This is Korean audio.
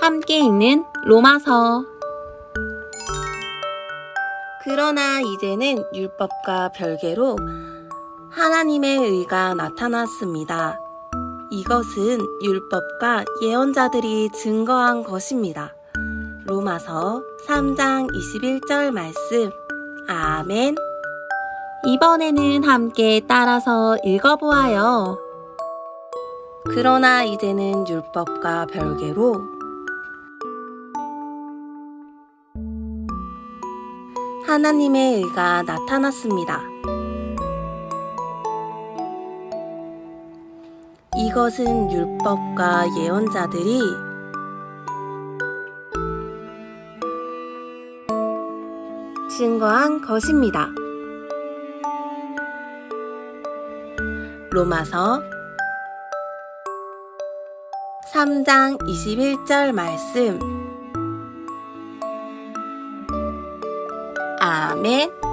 함께 읽는 로마서 그러나 이제는 율법과 별개로 하나님의 의가 나타났습니다. 이것은 율법과 예언자들이 증거한 것입니다. 로마서 3장 21절 말씀. 아멘. 이번에는 함께 따라서 읽어보아요. 그러나 이제는 율법과 별개로 하나님의 의가 나타났습니다. 이것은 율법과 예언자들이 증거한 것입니다. 로마서 3장 21절 말씀. 아멘.